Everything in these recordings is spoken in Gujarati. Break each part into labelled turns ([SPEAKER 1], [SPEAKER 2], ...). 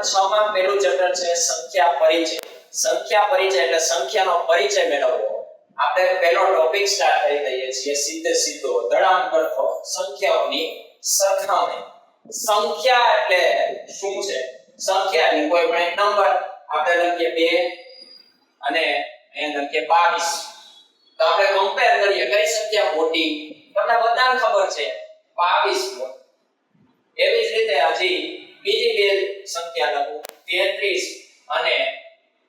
[SPEAKER 1] ધોરણ 6 માં પહેલું ચેપ્ટર છે સંખ્યા પરિચય. સંખ્યા પરિચય એટલે સંખ્યાનો પરિચય મેળવવો. આપણે પહેલો ટોપિક સ્ટાર્ટ કરી દઈએ છીએ, સીધે સીધો. ધડામ કરતો સંખ્યાઓની સરખામણી. સંખ્યા એટલે શું છે? સંખ્યા એટલે કોઈ પણ એક નંબર આપણે લખીએ બે અને અહીંયા લખીએ 22 તો આપણે કમ્પેર કરીએ કઈ સંખ્યા મોટી? તમને બધાને ખબર છે 22 મોટી. એવી જ રીતે હજી બીજી બે સંખ્યા લખો 33 અને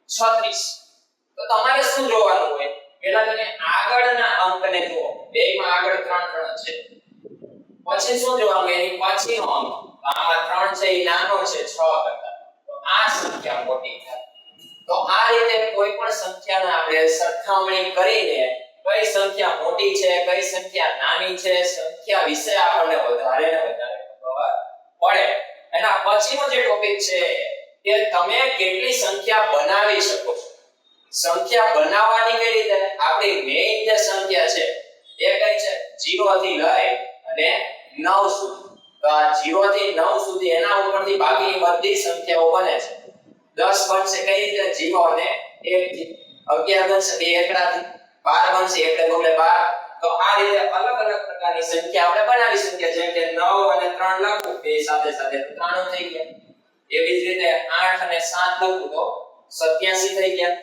[SPEAKER 1] 36 તો તમારે શું જોવાનું હોય? પહેલા તમે આગળના અંકને જુઓ. બેયમાં આગળ 3 3 છે. પછી શું જોવાનું એની પછીનો અંક. આમાં 3 છે, એ નાનો છે 6 કરતા. તો આ સંખ્યા મોટી થાય. તો આ રીતે કોઈ પણ સંખ્યાને આપણે સરખામણી કરીને કઈ સંખ્યા મોટી છે, કઈ સંખ્યા નાની છે, સંખ્યા વિશે આપણને વધારે ને વધારે ખબર પડે. એના પછીનો જે ટોપિક છે કે તમે કેટલી સંખ્યા બનાવી શકો છો? સંખ્યા બનાવવાની કઈ રીતે? આપણી મેઇન જે સંખ્યા છે એ કઈ છે? 0 થી લઈ અને 9 સુધી. તો આ 0 થી 9 સુધી એના ઉપરથી બાકીની બધી સંખ્યાઓ બને છે. 10 બનશે કઈ રીતે? 0 અને 1 થી. 11 બનશે બે એકડાથી. 12 બનશે એટલે બગડે 12 તો આ રીતે અલગ અલગ પ્રકારની સંખ્યા આપણે બનાવી શકીએ. જેમ કે 9 અને 3 લખું, બે સાથે સાથે 93 થઈ ગયા. એવી જ રીતે 8 અને 7 લખું તો 87 થઈ ગયા.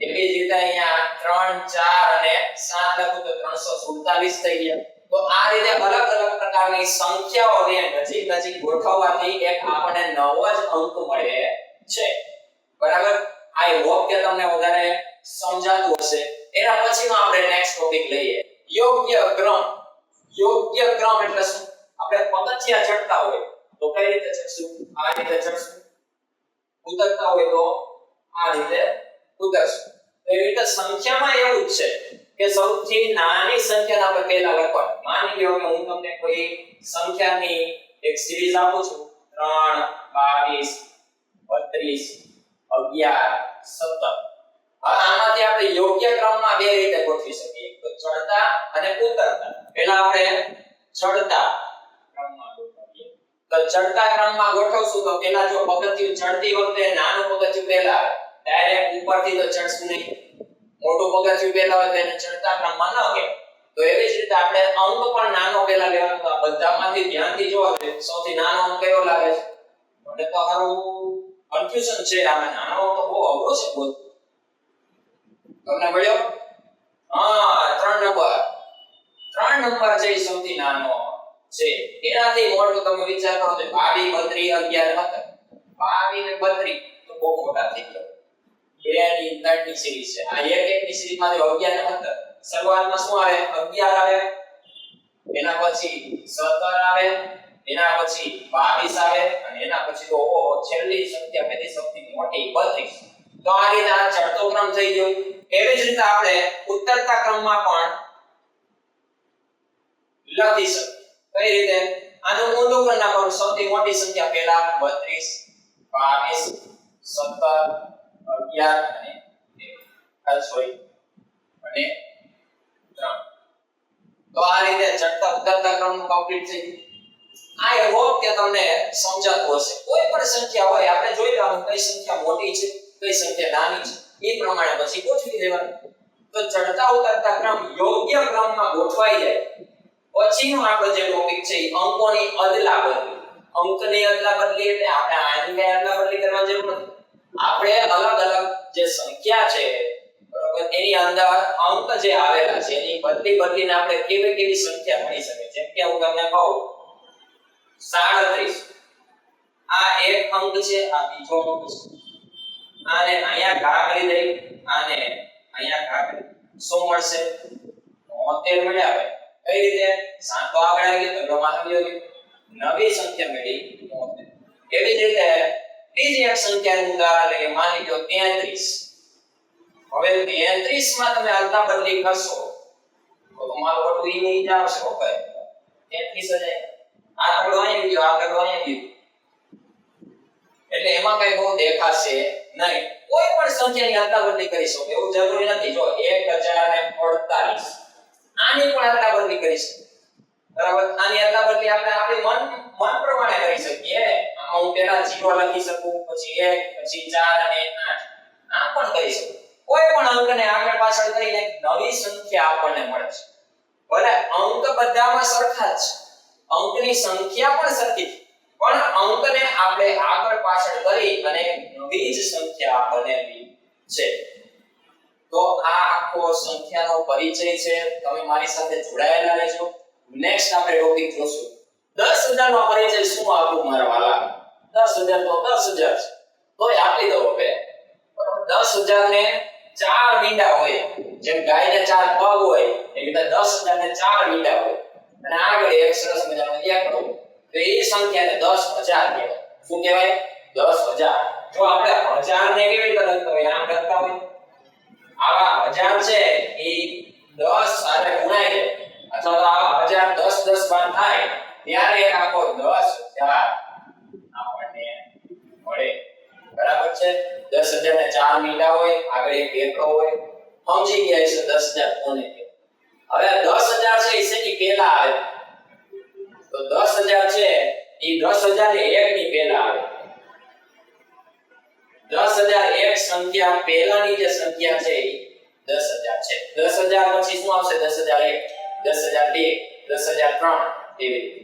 [SPEAKER 1] એવી જ રીતે અહીંયા 3 4 અને 7 લખું તો 347 થઈ ગયા. તો આ રીતે અલગ અલગ પ્રકારની સંખ્યાઓને નજીક નજીક ગોઠવવાથી એક આપણને નવો જ અંક મળે છે. બરાબર? આઈ હોપ કે તમને વધારે સમજાતું હશે. એના પછીનો આપણે નેક્સ્ટ ટોપિક લઈએ. યોગ્ય ક્રમ યોગ્ય ક્રમ એટલે શું? આપણે પગથિયા ચડતા હોય તો કઈ રીતે ચડશું? આ રીતે ચડશું. ઉતરતા હોય તો આ રીતે ઉતરશું. એવી રીતે સંખ્યામાં એવું જ છે કે સૌથી નાની સંખ્યાને આપણે પહેલા લખવા માની લ્યો કે હું તમને કોઈ સંખ્યાની એક સિરીઝ આપું છું. 3 22 32 11 17 હવે આમાંથી આપણે યોગ્ય ક્રમમાં બે રીતે ગોઠવી શકીએ. તો ચડતા અને ઉતરતા. પહેલા આપણે ચડતા તો ચડતા ક્રમમાં ગોઠવશું તો પહેલા જો પગથિયું ચડતી વખતે નાનું પગથિયું પહેલા ડાયરેક્ટ ઉપરથી તો ચડશું નહીં. મોટું પગથિયું પહેલા હોય તો એને ચડતા ક્રમમાં ન કહેવાય. તો એવી જ રીતે આપણે અંક પણ નાનો પહેલા લેવાનો. તો બધામાંથી ધ્યાનથી જોવા જોઈએ. સૌથી નાનો અંક કયો લાગે છે? મને તો હારું કન્ફ્યુઝન છે. આમાં નાનો તો બહુ અઘરો છે બોલ. તમને મળ્યો? હા, ત્રણ નંબર. ત્રણ નંબર છે સૌથી નાનો છે. એનાથી મોટું તમે વિચાર કરો તો 22 32 11 17 22 ને 32 તો બહુ મોટા થઈ ગયા. બે ની સિરીઝ છે. આ એક એક ની સિરીઝમાંથી 11 ને 17 શરૂઆતમાં શું આવે? 11 આવે. એના પછી 17 આવે. એના પછી 22 આવે. અને એના પછી તો છેલ્લી સંખ્યા પેલી સૌથી મોટી 32 તો આ રીતે આ ચડતો ક્રમ થઈ ગયો. એવી જ રીતે આપણે ઉત્તરતા ક્રમમાં પણ લખી શકીએ. કઈ રીતે? આનું ઊંધું કરી નાખવાનું સૌથી મોટી સંખ્યા પહેલા 32 22 17 11 અને 1 સોરી. અને 3 તો આ રીતે ચડતા ઉતરતા ક્રમનું કમ્પ્લીટ થઈ ગયું. આઈ હોપ કે તમને સમજાતું હશે. કોઈ પણ સંખ્યા હોય, આપણે જોઈ લેવાનું કઈ સંખ્યા મોટી છે, કઈ સંખ્યા નાની છે. એ પ્રમાણે પછી ગોઠવી દેવાનું. તો ચડતા ઉતરતા ક્રમ યોગ્ય ક્રમમાં ગોઠવાઈ જાય. પછીનો આપણો જે ટોપિક છે અંકોની અદલા બદલી. અંકની અદલા બદલી એટલે આપણે આની કઈ અદલા બદલી કરવાની જરૂર નથી. આપણે અલગ અલગ જે સંખ્યા છે, બરોબર, એની અંદર અંક જે આવેલા છે, એની બદલી બદલીને આપણે કેવી કેવી સંખ્યા મળી શકે જેમ કે હું તમને કહું 37 આ એક અંક છે, આ બીજો અંક છે. આને અહીંયા ઘા કરી દઈ. આને અહીંયા ઘા કરી. શું મળશે? 73 મળ્યા કઈ રીતે? સાતો આગળ આવી ગયો તો માં આવી ગયો. નવી સંખ્યા મળી 73 એવી જ રીતે? બીજી એક સંખ્યાનું ઉદાહરણ માની લો 33 હવે 33 માં તમે અદલા બદલી કરશો, તો તમારું વટુ ઈ નહીં જાવશે, ઓકે. 33 જ આ થોડું અહીં ગયો આ થોડું અહીં ગયો. એટલે એમાં કઈ બહુ દેખાશે નહીં. કોઈ પણ સંખ્યાની અદલાબદલી કરી શકો. એવું જરૂરી નથી. જો 1048 આની પણ અદલાબદલી કરી શકો. બરાબર? આની અદલાબદલી આપણે આપણી મન મન પ્રમાણે કરી શકીએ. આમાં હું પહેલા 0 લખી શકું, પછી 1 પછી 4 અને 8 આ પણ કરી શકું. કોઈ પણ અંકને આગળ પાછળ કરીને એક નવી સંખ્યા આપણને મળે છે. ભલે અંક બધામાં સરખા જ અંકની સંખ્યા પણ સરખી પણ અંકને આપણે આગળ પાછળ કરી અને એક જ સંખ્યા બનેલી છે. તો આ આખો સંખ્યાનો પરિચય છે. તમે મારી સાથે જોડાયેલા રહેજો. નેક્સ્ટ આપણે ટોપિક જોશું. 10000 નો પરિચય શું આવ્યો મારા વાલા? 10000 તો 10000 છે. તોય આપી દો હવે. બરાબર 10000 ને ચાર મીંડા હોય. જેમ ગાયને ચાર પગ હોય, એવી રીતે 10000 ને ચાર મીંડા હોય. અને આગળ એક સરસ મજાનો એક તો એ સંખ્યાને 10000 કહેવાય. શું કહેવાય? 10000 જો આપણે હજાર ને કેવી રીતે લખતા હોય આમ લખતા હોય? આવા હજાર છે એ 10 સાથે ગુણાય અથવા તો આવા હજાર 10 10 બાર થાય, ત્યારે એક આખો 10000 આપણને મળે. બરાબર છે? 10000 ને ચાર મીંડા હોય, આગળ એક એકડો હોય. સમજી ગયા છે 10000 કોને હવે 10000 છે, એ શેની પહેલા આવે? તો 10000 છે, એ 10000 ને 1 ની પહેલા આવે. 10000 એક સંખ્યા પહેલાની જે સંખ્યા છે એ 10000 છે 10000 પછી શું આવશે 10001 10002 10003 એવી રીતે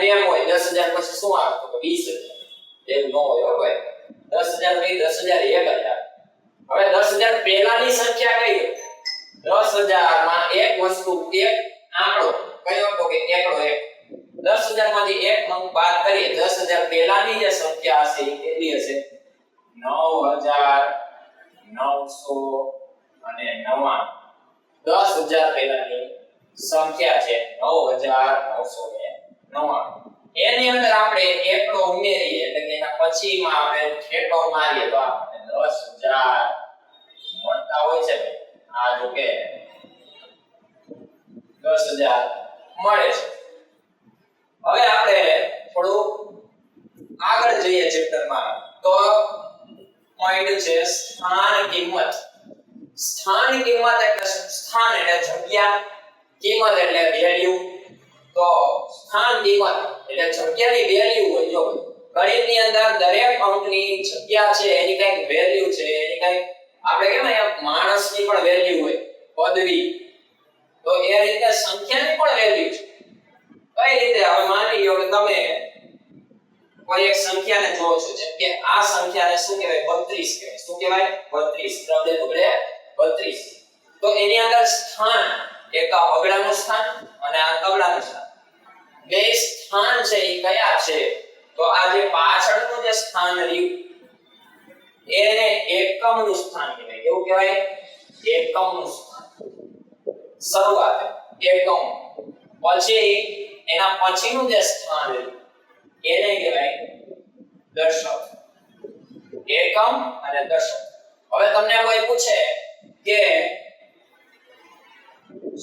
[SPEAKER 1] બેમ હોય 10000 પછી શું આવે તો 20000 એવું ન હોય હો ભાઈ 10000 પછી 10001 જ આવે હવે 10000 પહેલાની સંખ્યા કઈ 10000 માં એક વસ્તુ એક આંકડો કયો તો કે એકડો એક 10000 માંથી એક અંક બાદ કરીએ 10000 પહેલાની જે સંખ્યા હશે કેટલી હશે? 9900 અને 99 10000 પહેલાની સંખ્યા છે 9999 એની અંદર આપણે એકડો ઉમેરીએ, એટલે કે એના પછીમાં આપણે ઠેકો મારીએ, તો દસ 10000 મળતા હોય છે. આ જો કે 10000 મળે છે. હવે આપણે થોડું આગળ જઈએ ચેપ્ટરમાં તો પોઈન્ટ છે સ્થાન કિંમત. સ્થાન કિંમત એટલે સ્થાન એટલે જગ્યા. કિંમત એટલે વેલ્યુ તો સ્થાન કિંમત એટલે જગ્યાની વેલ્યુ હોય જો ગણિતની અંદર દરેક અંકની જગ્યા છે એની કંઈક વેલ્યુ છે એની કંઈક આપણે કેમ અહીંયા માણસની પણ વેલ્યુ હોય પદવી તો એ રીતે સંખ્યાની પણ વેલ્યુ છે કઈ રીતે હવે માની લો કે તમે કોઈ એક સંખ્યાને જોવો છો જેમ કે આ સંખ્યાને શું કહેવાય 32 કહેવાય શું કહેવાય 32 ત્રણ ને બગડે 32 તો એની અંદર સ્થાન એક આ અગડાનું સ્થાન અને આ તગડાનું સ્થાન બે સ્થાન છે એ કયા છે તો આ જે પાછળનું જે સ્થાન રહ્યું. એને એકમનું સ્થાન કહેવાય. કેવું કહેવાય? એકમનું સ્થાન. શરૂઆત એકમ. પછી એના પછીનું જે સ્થાન રહ્યું, એને કહેવાય દર્શક. એકમ અને દર્શક. હવે તમને કોઈ પૂછે કે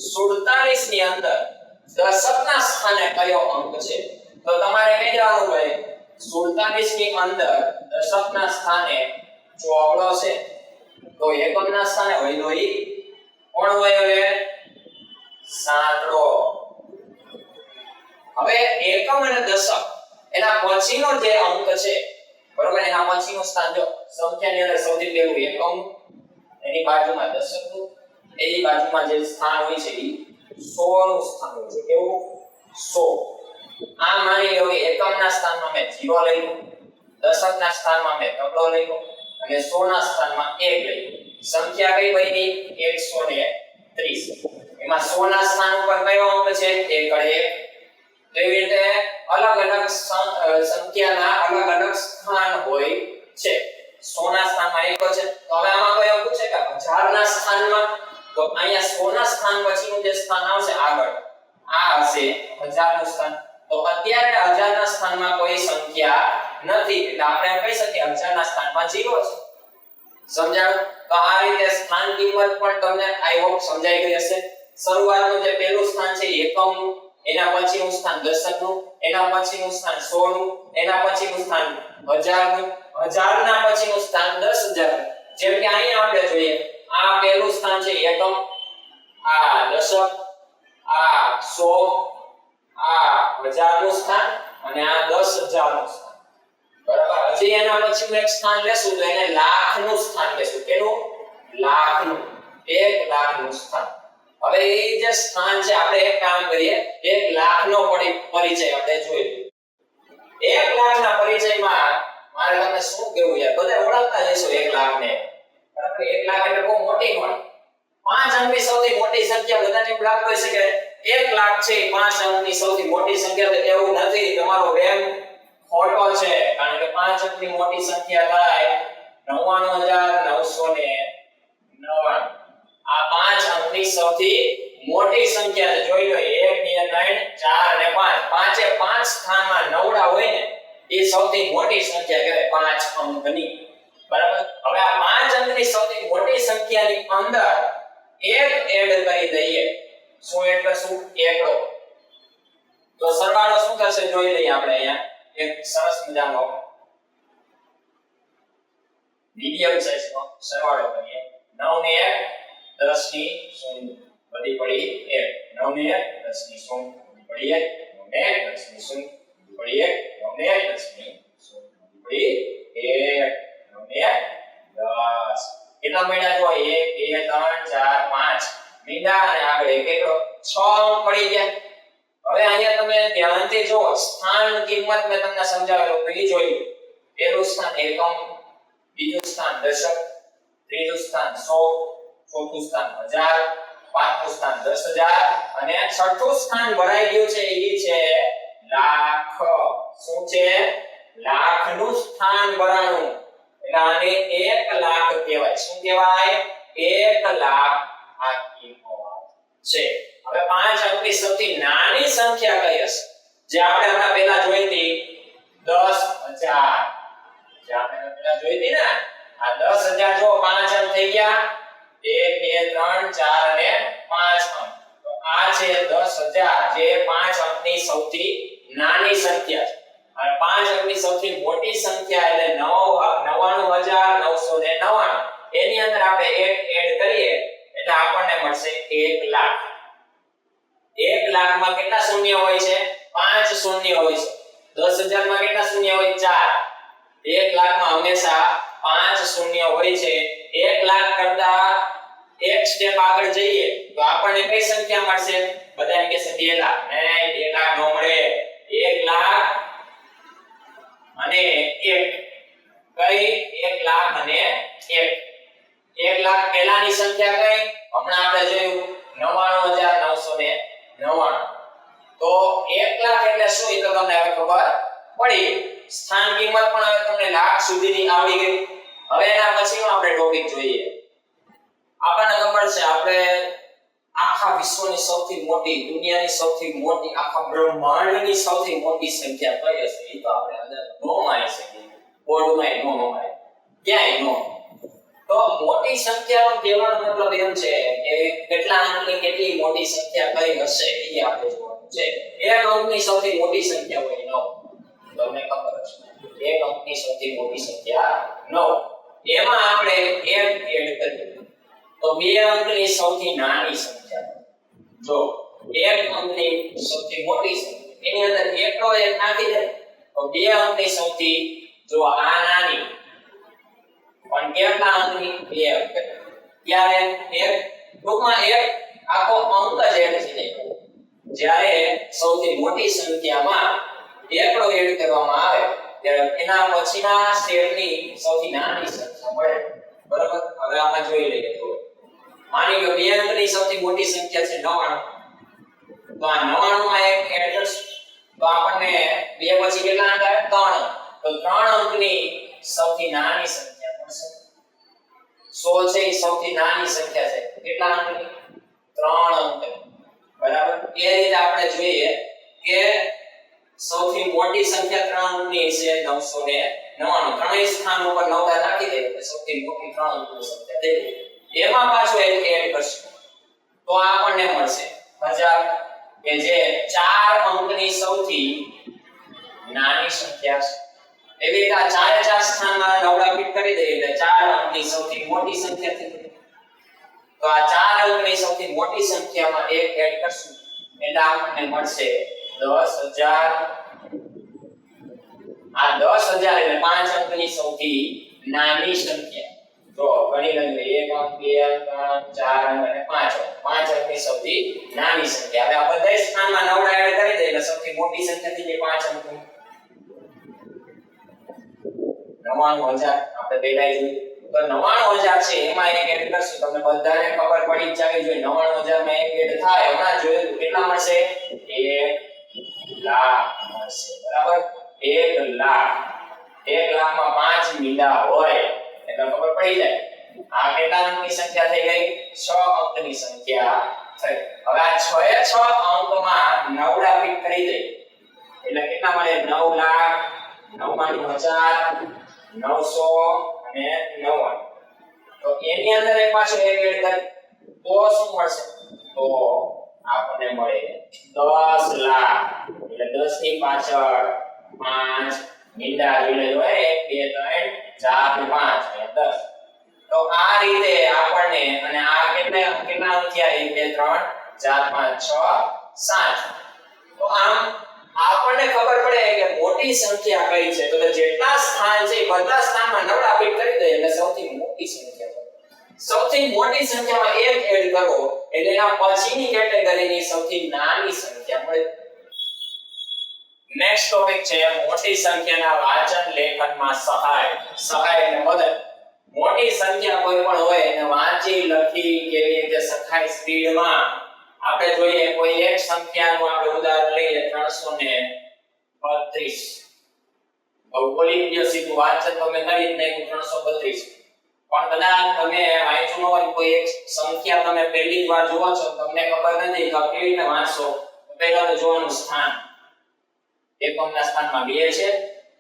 [SPEAKER 1] 47 ની અંદર દશકના સ્થાને કયો અંક છે? તો તમારે કહી જવાનું ભાઈ 47 ની અંદર દશકના સ્થાને ચોગડો છે તો એકમના સ્થાને તો ઈ કોણ હોય હવે સાતડો હવે એકમ અને દશક, એના પછીનો જે અંક છે, બરોબર? એના પછીનું સ્થાન જો સંખ્યાની અંદર સૌથી પહેલું એકમ, એની બાજુમાં દશકનું, એની બાજુમાં જે સ્થાન હોય છે એ સો નું સ્થાન હોય છે. કેવું? 100 આ માની એકમના સ્થાનમાં મેં 0 લઈ લીધું દશકના સ્થાનમાં મેં તગડો લઈ અને 100 ના સ્થાનમાં 1 લઈ સંખ્યા કઈ બની 130 એમાં 100 ના સ્થાન ઉપર કયો અંક છે? એક ગળે તો એવી રીતે? અલગ અલગ સંખ્યાના અલગ અલગ સ્થાન હોય છે. સોના સ્થાનમાં એક છે. તો હવે આમાં કયો પૂછે કે હજારના સ્થાનમાં? તો અહીંયા સોના સ્થાન પછીનું જે સ્થાન આવશે આગળ. આ હશે હજારનું સ્થાન. તો અત્યારે હજારના સ્થાનમાં કોઈ સંખ્યા નથી. એટલે આપણે કહી શકીએ હજારના સ્થાનમાં 0 છે. સમજાણું? તો આ રીતે સ્થાન કિંમત પણ તમને આઈ હોપ સમજાઈ ગઈ હશે. શરૂઆતનું જે પહેલું સ્થાન છે એકમનું, એના પછીનું સ્થાન દશકનું, એના પછીનું સ્થાન 100 નું એના પછીનું સ્થાન હજારનું, હજારના પછીનું સ્થાન 10000 જેમ કે અહીંયા આપણે જોઈએ, આ પહેલું સ્થાન છે એકમ, આ દશક, આ 100 આ હજારનું સ્થાન અને આ દસ હજારનું સ્થાન. બરાબર? હજી એના પછી એક સ્થાન લેશું તો એને લાખનું સ્થાન લેશું. કેનું લાખનું એક લાખનું સ્થાન. હવે એ જે સ્થાન છે, આપણે એક કામ કરીએ. એક લાખ નો પરી- પરિચય આપણે જોઈ લઈએ. એક લાખ ના પરિચયમાં મારે તમને શું કેવું યાર? બધા ઓળખતા જશો એક લાખ ને બરાબર? એક લાખ એટલે બહુ મોટી મળે પાંચ અંકની સૌથી મોટી સંખ્યા બધાને લાગતું હશે કે એક લાખ છે પાંચ અંકની સૌથી મોટી સંખ્યા છે, એવું નથી. તમારો વેમ ખોટો છે, કારણ કે પાંચ અંકની મોટી સંખ્યા થાય નવ્વાણું હજાર નવસો ને નવ્વાણું. આ પાંચ અંકની સૌથી મોટી સંખ્યા જોઈ લો, એક, બે, ત્રણ, ચાર અને પાંચ. પાંચે પાંચ સ્થાનમાં નવડા હોય ને, એ સૌથી મોટી સંખ્યા કહેવાય, પાંચ અંકની. બરાબર? હવે આ પાંચ અંકની સૌથી મોટી સંખ્યાની અંદર એક એડ કરી દઈએ. શું એડ કરશું એકડો તો સરવાળો શું થશે? જોઈ લઈએ આપણે અહીંયા. એક સરસ મજાનો. મીડિયમ સાઈઝનો સરવાળો કરીએ. 9 ને 1 10 ની શૂન્ય. બધી પડી 1 9 ને 1 10 ની શૂન્ય. બધી પડી 1 9 ને 1 10 ની શૂન્ય. બધી પડી 1 9 ને 1 10 કેટલા મળ્યા? જો 1 2 3 4 5 મીંડા અને આગળ એક એકડો છ પડી ગયા હવે અહીંયા તમે ધ્યાનથી જુઓ, સ્થાન કિંમત મેં તમને સમજાવેલું પેલી જોઈ પહેલું સ્થાન એકમ, બીજું સ્થાન દશક, ત્રીજું સ્થાન સો, ચોથું સ્થાન હજાર, પાંચમું સ્થાન દસ હજાર, અને છઠ્ઠું સ્થાન ભરાઈ ગયું છે, એ છે લાખ. શું છે? લાખનું સ્થાન ભરાણું. એટલે આને એક લાખ કહેવાય. શું કહેવાય? એક લાખ. આ કિંમત છે. હવે પાંચ અંકની સૌથી નાની સંખ્યા કઈ હશે? જે આપણે હમણાં પહેલા જોઈ હતી, દસ હજાર. જે આપણે પહેલા જોઈ હતી ને, આ દસ હજાર જો પાંચ અંક થઈ ગયા. એક, બે, ત્રણ, ચાર અને પાંચ અંક. તો આ છે દસ હજાર, જે પાંચ અંકની સૌથી નાની સંખ્યા છે. અને પાંચ અંકની સૌથી મોટી સંખ્યા એટલે નવ નવ્વાણું હજાર નવસો ને નવ્વાણું એની અંદર આપણે 1 એડ કરીએ. એટલે આપણને મળશે એક લાખ. 1 લાખમાં કેટલા શૂન્ય હોય છે? 5 શૂન્ય હોય છે. 10000 માં કેટલા શૂન્ય હોય? 4 1 લાખમાં હંમેશા 5 શૂન્ય હોય છે. 1 લાખ કરતા એક સ્ટેપ આગળ જઈએ તો આપણને કઈ સંખ્યા મળશે? બધા એમ કહેશે 2 લાખ. નહીં 2 લાખ નો મળે. એક લાખ અને એક. કઈ? એક લાખ અને એક. એક લાખ પહેલાની સંખ્યા કઈ? હમણાં આપણે જોયું નવાણું હજાર નવસો ને નવ્વાણું. તો એક લાખ એટલે શું એ તો તમને હવે ખબર પડી. સ્થાન કિંમત પણ હવે તમને લાખ સુધીની આવડી ગઈ. હવે એના પછીનો આપણે ટોપિક જોઈએ. આપણને ખબર છે, આપણે આખા વિશ્વની સૌથી મોટી, દુનિયાની સૌથી મોટી, આખા બ્રહ્માંડની સૌથી મોટી સંખ્યા કઈ હશે? એ તો આપણે અંદર નો માય શકીએ. બોર્ડમાં નો માય ક્યાંય નો તો મોટી સંખ્યાનો કહેવાનો મતલબ એમ છે કે કેટલા અંકની કેટલી મોટી સંખ્યા કઈ હશે એ આપણે જોવાનું છે. એક અંકની સૌથી મોટી સંખ્યા હોય નવ. તમને ખબર છે એક અંકની સૌથી મોટી સંખ્યા નવ. એમાં આપણે એક એડ કરીએ. તો બે અંકની સૌથી નાની સંખ્યા. જો એક અંકની સૌથી મોટી સંખ્યા. એની અંદર એકનો એક નાખી દે. તો બે અંકની સૌથી જો આ નાની પણ કેટલા અંકની બે અંક ત્યારે એક ટૂંકમાં એક આખો અંક જ એડ થઈ જાય. જ્યારે સૌથી મોટી સંખ્યામાં એકડો એડ કરવામાં આવે, ત્યારે એના પછીના સ્ટેપની સૌથી નાની સંખ્યા મળે. બરાબર? હવે આપણે જોઈ લઈએ તો. માની લો બે અંકની સૌથી મોટી સંખ્યા છે 99 તો આ 99 માં એક એડ કરશું તો આપણને બે પછી કેટલા અંક આવે 3 તો 3 અંકની સૌથી નાની સંખ્યા 100 છે, એ સૌથી નાની સંખ્યા છે. કેટલા અંકની ત્રણ અંક બરાબર? એ રીતે આપણે જોઈએ કે સૌથી મોટી સંખ્યા 3 અંકની છે 999 ત્રણેય સ્થાન ઉપર નવડા નાખી દે, એટલે સૌથી મોટી ત્રણ અંકની સંખ્યા થઈ એમાં પાછો એક એડ કરશું. તો આપણને મળશે. હજાર કે જે ચાર અંકની સૌથી નાની સંખ્યા છે. એવી રીતે આ ચારે ચાર સ્થાનમાં નવડા ફિટ કરી દઈએ એટલે ચાર અંકની સૌથી મોટી સંખ્યા થઈ તો આ ચાર અંકની સૌથી મોટી સંખ્યામાં એક એડ કરશું. એટલે આપણને મળશે દસ હજાર. દસ હજાર એટલે પાંચ અંકની સૌથી નાની સંખ્યા. તો ગણી લઈએ, એક અંક, બે અંક ચાર અંક અને પાંચ અંક. પાંચ અંકની સૌથી નાની સંખ્યા. હવે આ બધા સ્થાનમાં નવડા એડ કરી દઈએ એટલે સૌથી મોટી સંખ્યા થઈ જાય પાંચ અંકની. નવ્વાણું હજાર. આપણે જોયું. તો નવાણું હજાર છે, એમાં એક એડ કરશું. તમને બધાને ખબર પડી જ જાવી જોઈએ. નવાણું હજારમાં એક એડ થાય, હમણાં જોયું. તો કેટલા મળશે? એક લાખ મળશે. બરાબર? એક લાખ. એક લાખમાં પાંચ મીંડા હોય. એટલે ખબર પડી જાય. આ કેટલા અંકની સંખ્યા થઈ ગઈ? છ અંકની સંખ્યા થઈ. હવે આ છ એ છ અંકમાં નવડા ફિટ કરી દઈએ. એટલે કેટલા મળે? નવ લાખ, નવ્વાણું હજાર નવસો અને નવ્વાણું. તો એની અંદર એક પાછું એક એડ તો શું મળશે? તો આપણને મળે દસ લાખ. એટલે દસની પાછળ પાંચ. મીંડા જોડે હોય એક, બે, ત્રણ, ચાર, પાંચ અને દસ. તો આ રીતે આપણને અને આ કેટલા કેટલા અંક થયા? એક, બે, ત્રણ, ચાર, પાંચ, છ, સાત. તો આમ આપણને ખબર પડે કે મોટી સંખ્યા કઈ છે? તો જેટલા સ્થાન છે બધા સ્થાનમાં નવડા ફિટ કરી દઈએ એટલે સૌથી મોટી સંખ્યા સૌથી મોટી સંખ્યામાં એક એડ કરો એટલે એના પછીની કેટેગરીની સૌથી નાની સંખ્યા મળે. નેક્સ્ટ ટોપિક છે, મોટી સંખ્યાના વાંચન લેખનમાં સહાય. સહાય અને મદદ. મોટી સંખ્યા કોઈ પણ હોય એને વાંચી, લખી, કેવી રીતે સખાય સ્પીડમાં. આપણે જોઈએ કોઈ એક સંખ્યાનું આપણે ઉદાહરણ લઈએ 332 હવે બોલી ગયો સીધું વાંચન તમે કરી જ નહીં 332 પણ કદાચ તમે વાંચ્યું હોય કોઈ એક સંખ્યા તમે પહેલી જ વાર જુઓ છો, તમને ખબર નથી કે કેવી રીતે વાંચશો પહેલા તો જોવાનું સ્થાન. એકમના સ્થાનમાં બે છે,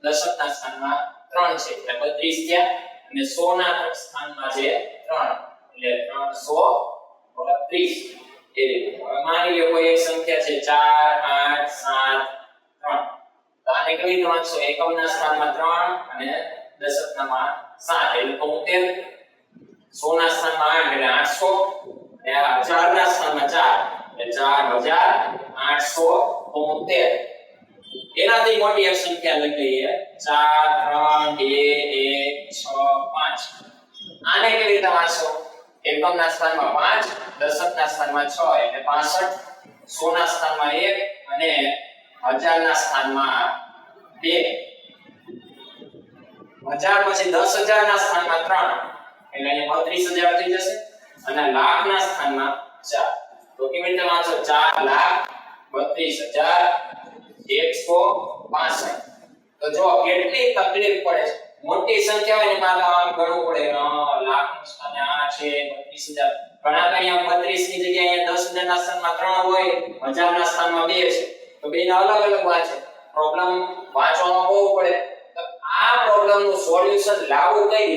[SPEAKER 1] દશકના સ્થાનમાં ત્રણ છે, એટલે 32 થયા, અને 100 ના સ્થાનમાં છે 3 એટલે 332 એ રીતે માની લો કોઈ એક સંખ્યા છે 4 8 7 3 તો આને કઈ રીતે વાંચશો એકમના સ્થાનમાં 3 અને દશકમાં 7 એટલે 73 100 ના સ્થાનમાં 8 એટલે 800 અને 4 ના સ્થાનમાં 4 એટલે 4873 એનાથી મોટી એક સંખ્યા લખીએ લઈએ 4 3 2 1 6 5 આને કેવી રીતે વાંચશો એકમના સ્થાનમાં 5 દશકના સ્થાનમાં 6 એટલે 65 100 ના સ્થાનમાં 1 અને હજારના સ્થાનમાં 2 હજાર પછી 10000 ના સ્થાનમાં 3 એટલે અહીંયા 32000 થઈ જશે અને લાખ ના સ્થાનમાં 4 તો કેવી રીતે વાંચો? 4 લાખ 32000 એકસો પાસઠ. તો જો કેટલી તકલીફ પડે છે. મોટી સંખ્યા હોય ને મારે આમ ગણવું પડે. લાખ સ્થાને આ છે, બત્રીસ હજાર. ઘણા કઈ આમ બત્રીસની જગ્યાએ અહીંયા દસ હજાર ના સ્થાનમાં ત્રણ હોય હજાર ના સ્થાનમાં બે છે. તો બે અલગ અલગ વાંચે પ્રોબ્લેમ વાંચવામાં બહુ પડે. તો આ પ્રોબ્લેમનું સોલ્યુશન લાવવું કઈ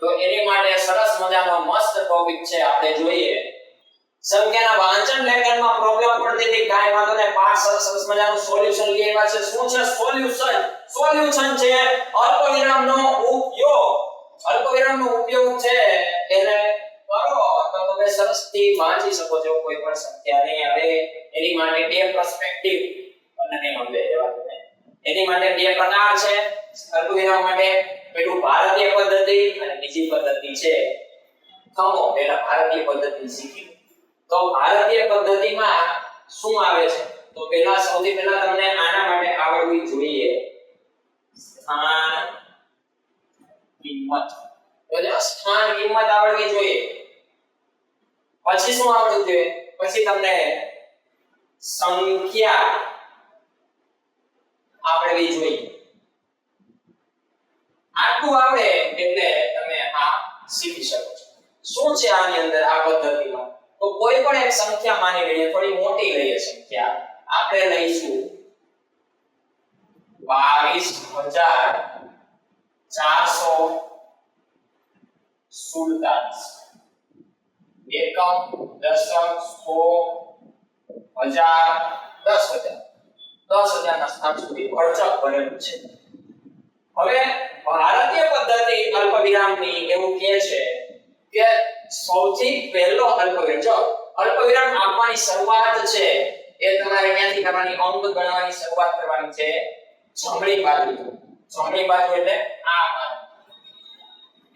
[SPEAKER 1] તો એની માટે સરસ મજાનો મસ્ત ટોપિક છે, આપણે જોઈએ. સંખ્યાના વાંચન લેખનમાં પ્રોબ્લેમ પડતી હતી કાંઈ વાંધો પાંચ સરસ મજાનું સોલ્યુશન લઈ છે. શું છે સોલ્યુશન સોલ્યુશન છે અલ્પવિરામનો ઉપયોગ. અલ્પવિરામનો ઉપયોગ છે એને કરો. તો તમે સરસથી વાંચી શકો છો. કોઈ પણ સંખ્યાને હવે એની માટે બે પર્સપેક્ટિવ અને સમજે એવા એની માટે બે પ્રકાર છે. અલ્પવિરામ માટે પેલું ભારતીય પદ્ધતિ અને બીજી પદ્ધતિ છે. ખમો. પેલા ભારતીય પદ્ધતિ શીખી. તો ભારતીય પદ્ધતિમાં શું આવે છે? તો પહેલા સૌથી પહેલા તમને આના માટે આવડવી જોઈએ. સ્થાન, કિંમત. એટલે સ્થાન, કિંમત આવડવી જોઈએ. પછી શું આવડવું જોઈએ? પછી તમને સંખ્યા આવડવી જોઈએ. આટલું આવડે એટલે તમે આ શીખી શકો છો. શું છે આની અંદર આ પદ્ધતિમાં? તો કોઈ પણ એક સંખ્યા માની લઈએ, થોડી મોટી લઈએ સંખ્યા. આપણે લઈશું 22447 એકમ દશક સો હજાર દસ હજાર. દસ હજારના સ્થાન સુધી અડચક બનેલું છે. હવે ભારતીય પદ્ધતિ અલ્પવિરામની એવું કહે છે કે સૌથી પહેલો અલ્પવિરામ. જો અલ્પવિરામ આપવાની શરૂઆત છે, એ તમારે ક્યાંથી કરવાની? અંક ગણવાની શરૂઆત કરવાની છે જમણી બાજુ જમણી બાજુ એટલે આ બાજુ.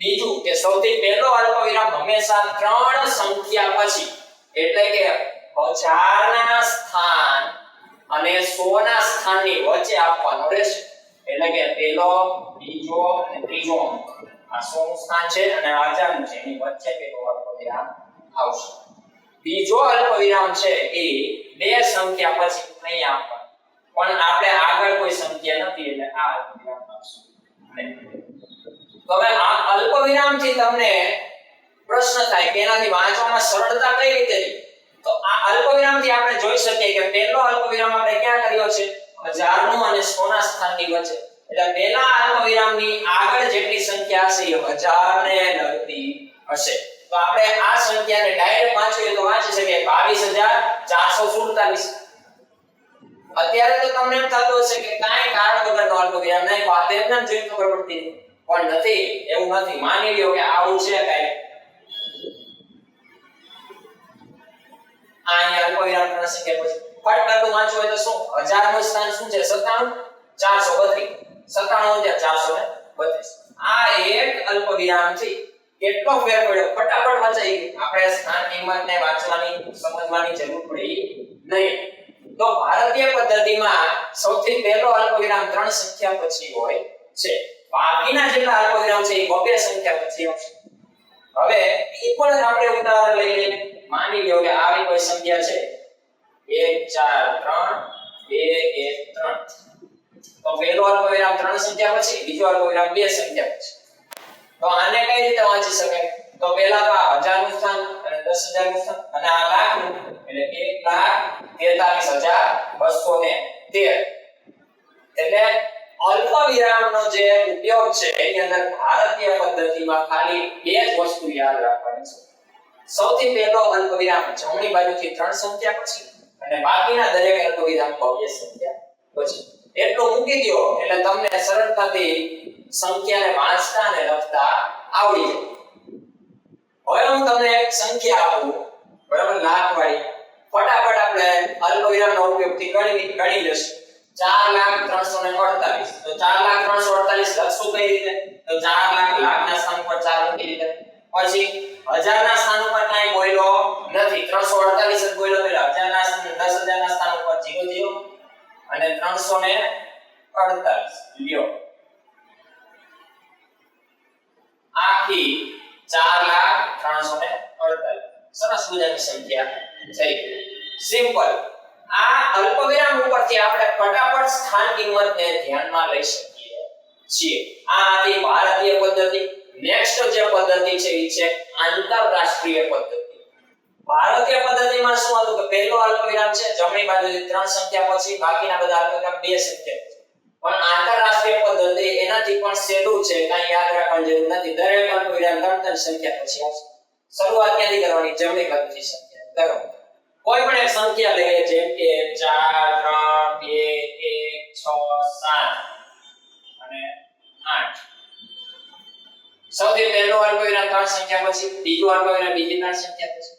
[SPEAKER 1] બીજું કે સૌથી પહેલો અલ્પવિરામ હંમેશા ત્રણ સંખ્યા પછી, એટલે કે હજારના સ્થાન અને સોના સ્થાનની વચ્ચે આપવાનો રહેશે. એટલે કે પહેલો, બીજો અને ત્રીજો અંક. આ સો સ્થાન છે અને આજાનું છે. એની વચ્ચે પેલો અલ્પવિરામ આવશે. બીજો અલ્પવિરામ છે એ બે સંખ્યા પછી અહીંયા આપવાનો પણ આપણે આગળ કોઈ સંખ્યા નથી એટલે આ અલ્પવિરામ નહીં. તો હવે આ અલ્પવિરામથી તમને પ્રશ્ન થાય કે એનાથી વાંચવામાં સરળતા કઈ રીતે તો આ અલ્પવિરામથી આપણે જોઈ શકીએ કે પહેલો અલ્પવિરામ આપણે ક્યાં કર્યો છે? હજારનું અને સોના સ્થાનની વચ્ચે. એટલે પહેલા અલ્પવિરામની આગળ જેટલી સંખ્યા હશે એ હજારને લગતી હશે. તો આપણે આ સંખ્યાને ડાયરેક્ટ વાંચીએ તો વાંચી શકીએ બાવીસ હજાર ચારસો સુડતાલીસ. અત્યારે તો તમને એમ થતું હશે કે કાઈ કારણ વગરનો અલ્પવિરામ નહીં, તો આ તો એમને જ ખબર પડતી. પણ નથી, એવું નથી. માની લ્યો કે આવું છે કાઈ. આ અહીંયા અલ્પવિરામ ત્રણ સંખ્યા પછી. ફટકારનું વાંચવું હોય તો શું? હજારનું સ્થાન શું છે? 97 432 97 432 આ એક અલ્પવિરામથી કેટલો ફેર પડ્યો? ફટાફટ વાંચાઈ આપણે સ્થાન કિંમતને વાંચવાની, સમજવાની જરૂર પડી નહીં. તો ભારતીય પદ્ધતિમાં સૌથી પહેલો અલ્પવિરામ ત્રણ સંખ્યા પછી હોય છે. બાકીના જેટલા અલ્પવિરામ છે, એ સંખ્યા પછી હવે એ પણ આપણે ઉદાહરણ લઈ લઈએ. માની લ્યો કે આવી કોઈ સંખ્યા છે. 1 4 3 2 1 3 તો પહેલો અલ્પવિરામ ત્રણ સંખ્યા પછી, બીજો અલ્પવિરામ બે સંખ્યા પછી. તો આને કઈ રીતે વાંચી શકાય? તો પહેલા તો આ હજારનું સ્થાન અને દસ હજારનું સ્થાન અને આ લાખનું એટલે એક લાખ તેતાલીસ હજાર બસો ને તેર. એટલે અલ્પ વિરામનો જે ઉપયોગ છે, એની અંદર ભારતીય પદ્ધતિમાં ખાલી બે જ વસ્તુ યાદ રાખવાની છે. સૌથી પહેલો અલ્પ વિરામ જમણી બાજુથી ત્રણ સંખ્યા પછી અને બાકીના દરેક અલ્પ વિરામ ભવ્ય સંખ્યા પછી. એટલું મૂકી દો એટલે તમને સરળતાથી સંખ્યાને વાંચતા અને લખતા આવડી જાય. હવે હું તમને એક સંખ્યા આપું, બરાબર લાખ વાળી ફટાફટ આપણે અલ્પવિરામનો ઉપયોગથી ગણી ગણી લઈશું. ચાર લાખ ત્રણસો ને અડતાલીસ. તો ચાર લાખ ત્રણસો અડતાલીસ લખશું કઈ રીતે? તો ચાર લાખ લાખના સ્થાન પર ચાર મૂકી દીધા. પછી હજારના સ્થાન ઉપર કાંઈ બોલ્યો નથી. ત્રણસો અડતાલીસ જ બોલ્યો એટલે હજારના સ્થાન દસ હજારના સ્થાન ઉપર જીરો જીરો અને ત્રણસો ને અડતાલીસ. લ્યો. આખી ચાર લાખ ત્રણસો ને અડતાલીસ. સરસ મજાની સંખ્યા થઈ. સિમ્પલ આ અલ્પવિરામ ઉપરથી આપણે ફટાફટ સ્થાન કિંમતને ધ્યાનમાં લઈ શકીએ છીએ. આ હતી ભારતીય પદ્ધતિ. નેક્સ્ટ જે પદ્ધતિ છે એ છે આંતરરાષ્ટ્રીય પદ્ધતિ. ભારતીય પદ્ધતિમાં શું હતું કે પહેલો અલ્પવિરામ છે, જમણી બાજુથી ત્રણ સંખ્યા પછી બાકીના બધા અલ્પવિરામ બે સંખ્યા પણ આંતરરાષ્ટ્રીય પદ્ધતિ એનાથી પણ સહેલું છે કાંઈ યાદ રાખવાની જરૂર નથી. દરેક અલ્પવિરામ ત્રણ ત્રણ સંખ્યા પછી આવશે. શરૂઆત ક્યાંથી કરવાની? જમણી બાજુથી સંખ્યા. કરો. કોઈ પણ એક સંખ્યા લઈએ, જેમ કે 4 3 2 1 6 7 અને 8 સૌથી પહેલો અલ્પવિરામ ત્રણ સંખ્યા પછી, બીજો અલ્પવિરામ બીજી ત્રણ સંખ્યા પછી.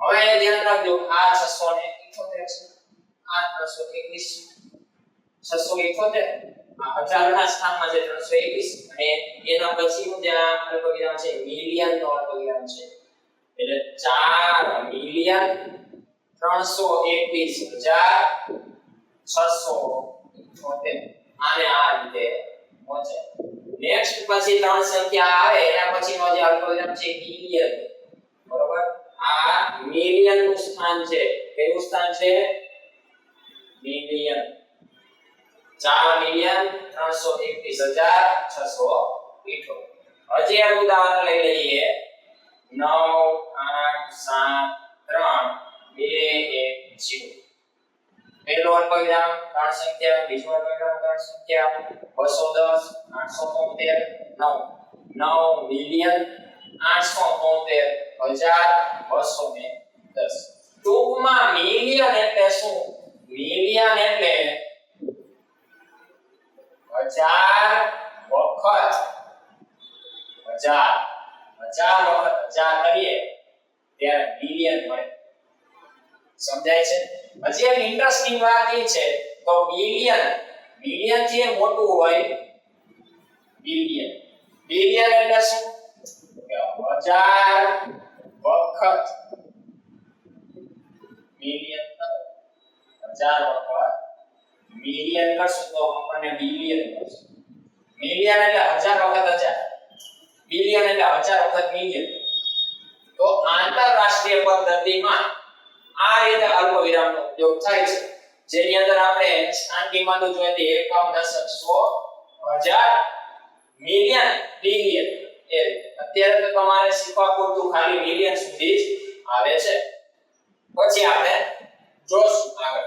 [SPEAKER 1] હવે ધ્યાન રાખજો, આ 678 છે. આ 321 678 આ હજારના સ્થાનમાં છે 321 અને એના પછીનું જે આ અલ્પવિરામ છે, મિલિયન નો અલ્પવિરામ છે. એટલે 4 મિલિયન ત્રણસો એકવીસ હજાર છસો ઇઠોતેર. આને આ રીતે પહોંચે. નેક્સ્ટ પછી ત્રણ સંખ્યા આવે, એના પછીનો જે અલ્પવિરામ છે, મિલિયન. બરોબર? આ મિલિયનનું સ્થાન છે. કેવું સ્થાન છે? મિલિયન ચાર મિલિયન ત્રણસો એકવીસ હજાર છસો ઇઠોતેર હજી એક ઉદાહરણ લઈ લઈએ. નવ, આઠ, સાત, ત્રણ, બે, એક, જીરો. પહેલો અલ્પવિરામ ત્રણ સંખ્યા બીજો અલ્પવિરામ ત્રણ સંખ્યા બસો દસ, આઠસો તોતેર નવ. નવ મિલિયન આઠસો તોતેર હજાર બસો ને દસ. ટૂંકમાં મિલિયન એટલે શું? મિલિયન એટલે હજાર વખત. હજાર. હજાર વખત હજાર કરીએ, ત્યારે મિલિયન મળે સમજાય છે? હજી એક ઇન્ટરેસ્ટિંગ વાત એ છે, તો મિલિયન મિલિયનથી મોટું હોય બિલિયન બિલિયન એટલે શું? હજાર વખત મિલિયન હજાર વખત મિલિયન કરશું તો આપણને બિલિયન મળશે મિલિયન એટલે હજાર વખત હજાર. બિલિયન એટલે હજાર વખત મિલિયન તો આંતરરાષ્ટ્રીય પદ્ધતિમાં આ રીતે અલ્પવિરામનો ઉપયોગ થાય છે. જેની અંદર આપણે સ્થાન કિંમતો જોઈએ તો એકમ દશક સો હજાર મિલિયન બિલિયન એ રીતે. અત્યારે તો તમારે શીખવા પૂરતું ખાલી મિલિયન સુધી જ આવે છે. પછી આપણે જોશું આગળ.